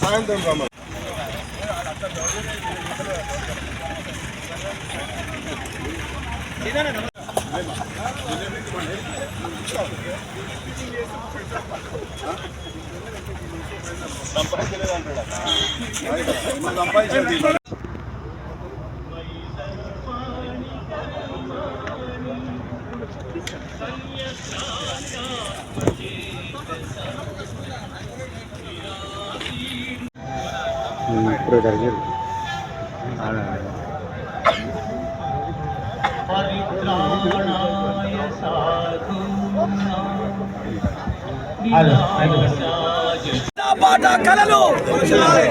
సాయంత్రం రమ్మని. సంపాదించలేదు అంటాడు ఇప్పుడు జరిగింది. ఆటపాట కళలు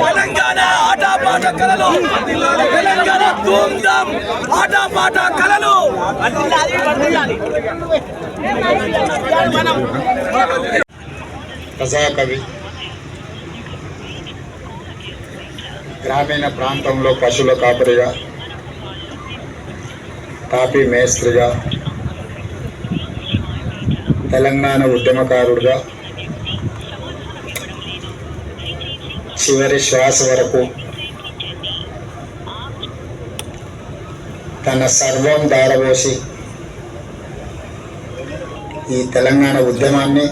తెలంగాణ ఆటపాట కళలు తెలంగాణ ధూమ్ధాం ఆటపాట కళలు ప్రజాకవి గ్రామీణ ప్రాంతంలో పశువుల కాపరిగా కాపీ మేస్త్రిగా తెలంగాణ ఉద్యమకారుడిగా చివరి శ్వాస వరకు తన సర్వం దారబోసి ఈ తెలంగాణ ఉద్యమాన్ని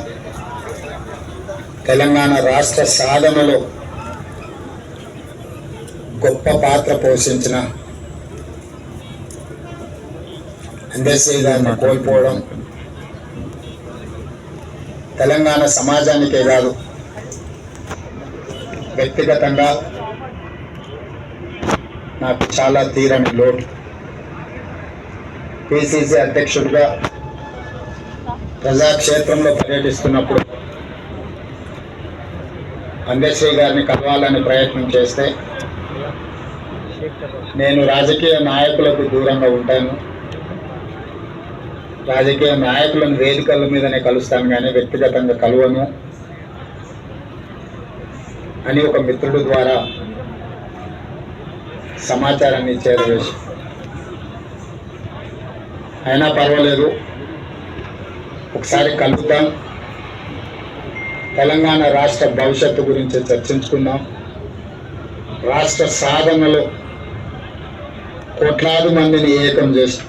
తెలంగాణ రాష్ట్ర సాధనలో గొప్ప పాత్ర పోషించిన అందశ్రీ గారిని కోల్పోవడం తెలంగాణ సమాజానికే కాదు వ్యక్తిగతంగా నాకు చాలా తీరని లోటు. పిసిసి అధ్యక్షుడిగా ప్రజాక్షేత్రంలో పర్యటిస్తున్నప్పుడు అందశ్రీ గారిని కలవాలని ప్రయత్నం చేస్తే నేను రాజకీయ నాయకులకు దూరంగా ఉంటాను. రాజకీయ నాయకులను వేదికల మీదనే కలుస్తాను కానీ వ్యక్తిగతంగా కలవను అని ఒక మిత్రుడు ద్వారా సమాచారాన్ని చేరవేసి అయినా పర్వాలేదు. ఒకసారి కలుద్దాం. తెలంగాణ రాష్ట్ర భవిష్యత్తు గురించి చర్చించుకుందాం. రాష్ట్ర సాధనలో కోట్లాది మందిని ఏకం చేసి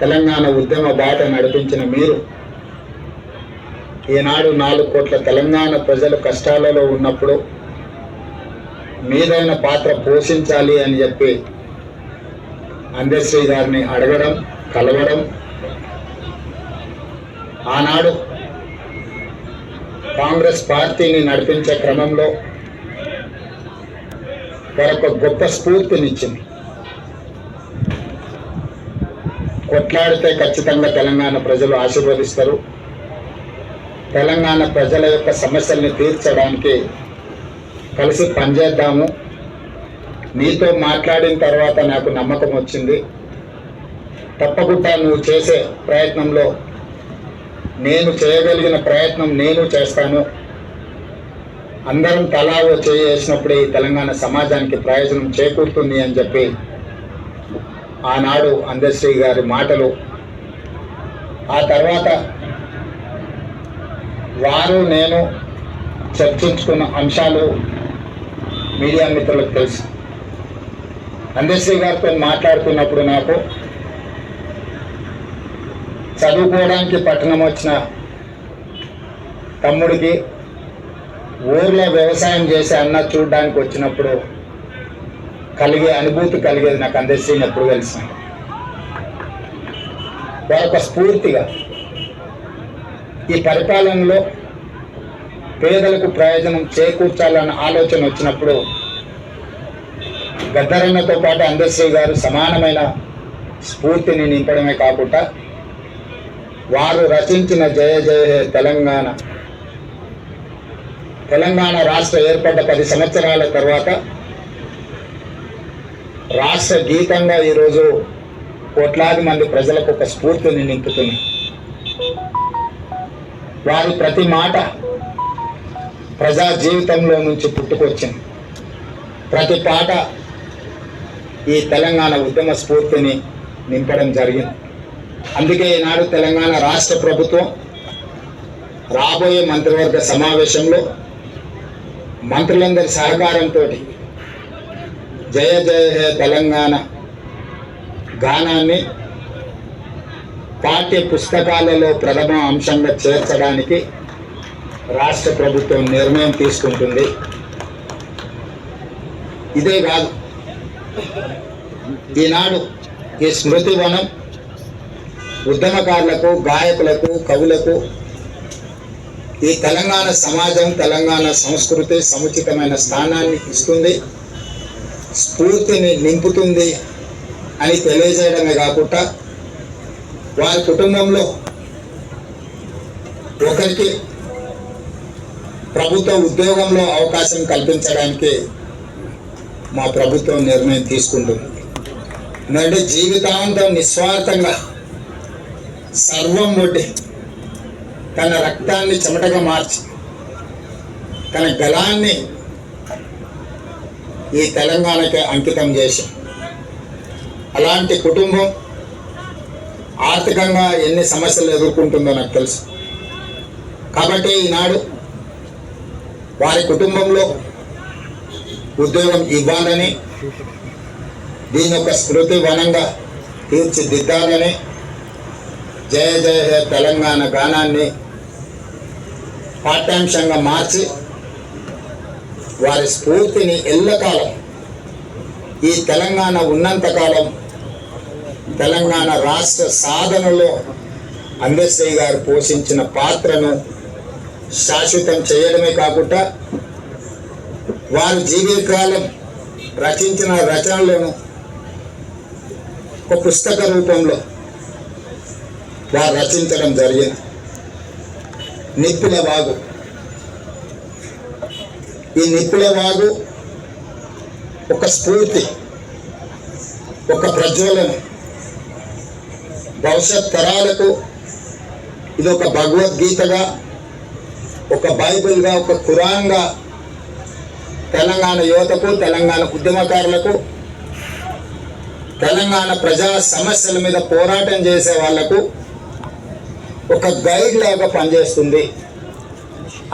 తెలంగాణ ఉద్యమ బాట నడిపించిన మీరు ఈనాడు నాలుగు కోట్ల తెలంగాణ ప్రజలు కష్టాలలో ఉన్నప్పుడు మీదైన పాత్ర పోషించాలి అని చెప్పి అందశ్రీ గారిని అడగడం కలవడం ఆనాడు కాంగ్రెస్ పార్టీని నడిపించే క్రమంలో మరొక గొప్ప స్ఫూర్తినిచ్చింది. కొట్లాడితే ఖచ్చితంగా తెలంగాణ ప్రజలు ఆశీర్వదిస్తారు. తెలంగాణ ప్రజల యొక్క సమస్యల్ని తీర్చడానికి కలిసి పనిచేద్దాము. నీతో మాట్లాడిన తర్వాత నాకు నమ్మకం వచ్చింది. తప్పకుండా నువ్వు చేసే ప్రయత్నంలో నేను చేయగలిగిన ప్రయత్నం నేను చేస్తాను. అందరం తలా చేసినప్పుడే ఈ తెలంగాణ సమాజానికి ప్రయోజనం చేకూరుతుంది అని చెప్పి ఆనాడు అందశ్రీ గారి మాటలు. ఆ తర్వాత వారు నేను చర్చించుకున్న అంశాలు మీడియా మిత్రులకు తెలుసు. అందశ్రీ గారితో మాట్లాడుతున్నప్పుడు నాకు చదువుకోవడానికి పట్టణం వచ్చిన తమ్ముడికి ఊర్లో వ్యవసాయం చేసే అన్న చూడడానికి వచ్చినప్పుడు కలిగే అనుభూతి కలిగేది నాకు అందశ్రీని ఎప్పుడు కలిసిన వారొక స్ఫూర్తిగా. ఈ పరిపాలనలో పేదలకు ప్రయోజనం చేకూర్చాలన్న ఆలోచన వచ్చినప్పుడు గద్దరన్నతో పాటు అందశ్రీ గారు సమానమైన స్ఫూర్తిని నింపడమే కాకుండా వారు రచించిన జయ జయ హే తెలంగాణ తెలంగాణ రాష్ట్ర ఏర్పడ్డ పది సంవత్సరాల తర్వాత రాష్ట్ర గీతంగా ఈరోజు కోట్లాది మంది ప్రజలకు ఒక స్ఫూర్తిని నింపుతుంది. వారి ప్రతి మాట ప్రజా జీవితంలో నుంచి పుట్టుకొచ్చింది. ప్రతి పాట ఈ తెలంగాణ ఉద్యమ స్ఫూర్తిని నింపడం జరిగింది. అందుకే ఈనాడు తెలంగాణ రాష్ట్ర ప్రభుత్వం రాబోయే మంత్రివర్గ సమావేశంలో మంత్రులందరి సహకారంతో జయ జయ హే తెలంగాణ గానాన్ని పాఠ్య పుస్తకాలలో ప్రథమ అంశంగా చేర్చడానికి రాష్ట్ర ప్రభుత్వం నిర్ణయం తీసుకుంటుంది. ఇదే కాదు. ఈనాడు ఈ స్మృతి వనం ఉద్యమకారులకు గాయకులకు కవులకు ఈ తెలంగాణ సమాజం తెలంగాణ సంస్కృతి సముచితమైన స్థానాన్ని ఇస్తుంది. స్ఫూర్తిని నింపుతుంది అని తెలియజేయడమే కాకుండా వారి కుటుంబంలో ఒకరికి ప్రభుత్వ ఉద్యోగంలో అవకాశం కల్పించడానికి మా ప్రభుత్వం నిర్ణయం తీసుకుంటుంది. ఎందుకంటే జీవితాంతం నిస్వార్థంగా సర్వం వడ్డి తన రక్తాన్ని చెమటగా మార్చి తన గలాన్ని ఈ తెలంగాణకి అంకితం చేశాం. అలాంటి కుటుంబం ఆర్థికంగా ఎన్ని సమస్యలు ఎదుర్కొంటుందో నాకు తెలుసు. కాబట్టి ఈనాడు వారి కుటుంబంలో ఉద్యోగం ఇవ్వాలని దీని యొక్క స్మృతి వనంగా తీర్చిదిద్దాలని జయ జయ జయ తెలంగాణ గానాన్ని పాఠ్యాంశంగా మార్చి వారి స్ఫూర్తిని ఎల్లకాలం ఈ తెలంగాణ ఉన్నంతకాలం తెలంగాణ రాష్ట్ర సాధనలో అంబేద్కర్ గారు పోషించిన పాత్రను శాశ్వతం చేయడమే కాకుండా వారి జీవితకాలం రచించిన రచనలను ఒక పుస్తక రూపంలో వారు రచించడం జరిగింది. నిప్పుల వాగు. ఈ నిప్పుల వాగు ఒక స్ఫూర్తి ఒక ప్రజ్వలన. భవిష్యత్ తరాలకు ఇది ఒక భగవద్గీతగా ఒక బైబిల్గా ఒక ఖురాన్గా తెలంగాణ యువతకు తెలంగాణ ఉద్యమకారులకు తెలంగాణ ప్రజా సమస్యల మీద పోరాటం చేసే వాళ్ళకు ఒక గైడ్ లాగా పనిచేస్తుంది.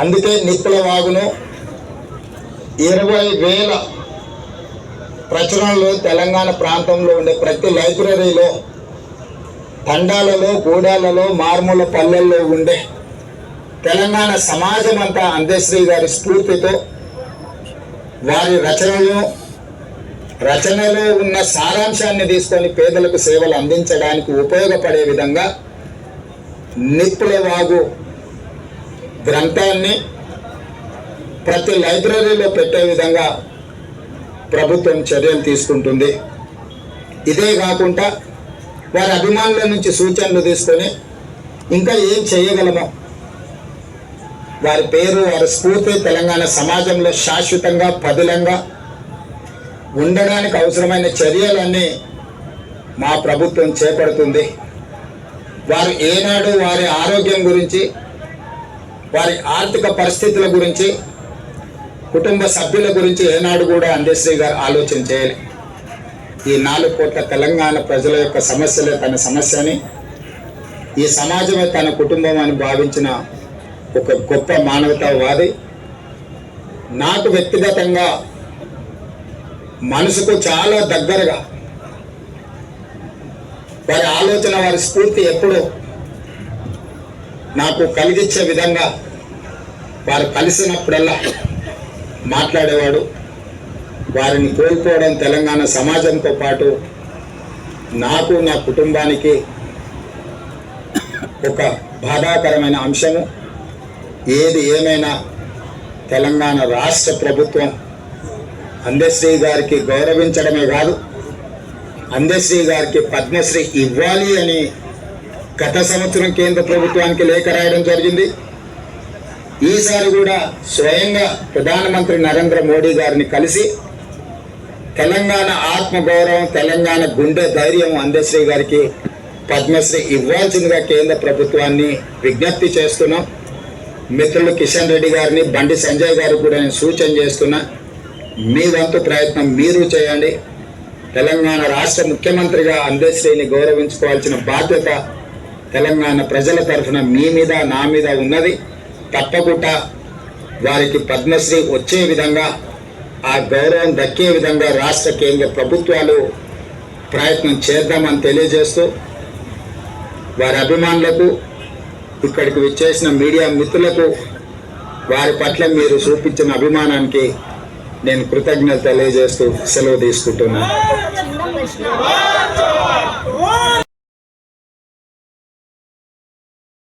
అందుకే నిప్పుల వాగును ఇరవై వేల ప్రచురణలు తెలంగాణ ప్రాంతంలో ఉండే ప్రతి లైబ్రరీలో తండాలలో గూడాలలో మార్మూల పల్లెల్లో ఉండే తెలంగాణ సమాజం అంతా అందేశ్రీ గారి స్ఫూర్తితో వారి రచనలు రచనలో ఉన్న సారాంశాన్ని తీసుకొని పేదలకు సేవలు అందించడానికి ఉపయోగపడే విధంగా నిప్పుల వాగు గ్రంథాన్ని ప్రతి లైబ్రరీలో పెట్టే విధంగా ప్రభుత్వం చర్యలు తీసుకుంటుంది. ఇదే కాకుండా వారి అభిమానుల నుంచి సూచనలు తీసుకొని ఇంకా ఏం చేయగలమో వారి పేరు వారి స్ఫూర్తి తెలంగాణ సమాజంలో శాశ్వతంగా పదిలంగా ఉండడానికి అవసరమైన చర్యలన్నీ మా ప్రభుత్వం చేపడుతుంది. వారు ఏనాడు వారి ఆరోగ్యం గురించి వారి ఆర్థిక పరిస్థితుల గురించి కుటుంబ సభ్యుల గురించి ఏనాడు కూడా అందేశ్రీ గారు ఆలోచన చేయాలి. ఈ నాలుగు కోట్ల తెలంగాణ ప్రజల యొక్క సమస్యలే తన సమస్యని ఈ సమాజమే తన కుటుంబం అని భావించిన ఒక గొప్ప మానవతావాది నాకు వ్యక్తిగతంగా మనసుకు చాలా దగ్గరగా వారి ఆలోచన వారి స్ఫూర్తి ఎప్పుడో నాకు కలిగించే విధంగా వారు కలిసినప్పుడల్లా మాట్లాడేవాడు. వారిని కోల్పోవడం తెలంగాణ సమాజంతో పాటు నాకు నా కుటుంబానికి ఒక బాధాకరమైన అంశము. ఏది ఏమైనా తెలంగాణ రాష్ట్ర ప్రభుత్వం అందశ్రీ గారికి గౌరవించడమే కాదు అందశ్రీ గారికి పద్మశ్రీ ఇవ్వాలి అని గత సంవత్సరం కేంద్ర ప్రభుత్వానికి లేఖ రాయడం జరిగింది. ఈసారి కూడా స్వయంగా ప్రధానమంత్రి నరేంద్ర మోడీ గారిని కలిసి తెలంగాణ ఆత్మగౌరవం తెలంగాణ గుండె ధైర్యం అందశ్రీ గారికి పద్మశ్రీ ఇవ్వాల్సిందిగా కేంద్ర ప్రభుత్వాన్ని విజ్ఞప్తి చేస్తున్నాం. మిత్రులు కిషన్ రెడ్డి గారిని బండి సంజయ్ గారికి కూడా నేను సూచన చేస్తున్నా. మీ వంతు ప్రయత్నం మీరు చేయండి. తెలంగాణ రాష్ట్ర ముఖ్యమంత్రిగా అందశ్రీని గౌరవించుకోవాల్సిన బాధ్యత తెలంగాణ ప్రజల తరఫున మీ మీద నా మీద ఉన్నది. తప్పకుండా వారికి పద్మశ్రీ వచ్చే విధంగా ఆ గౌరవం దక్కే విధంగా రాష్ట్ర కేంద్ర ప్రభుత్వాలు ప్రయత్నం చేద్దామని తెలియజేస్తూ వారి అభిమానులకు ఇక్కడికి విచ్చేసిన మీడియా మిత్రులకు వారి పట్ల మీరు చూపించిన అభిమానానికి నేను కృతజ్ఞత తెలియజేస్తూ సెలవు తీసుకుంటున్నాను.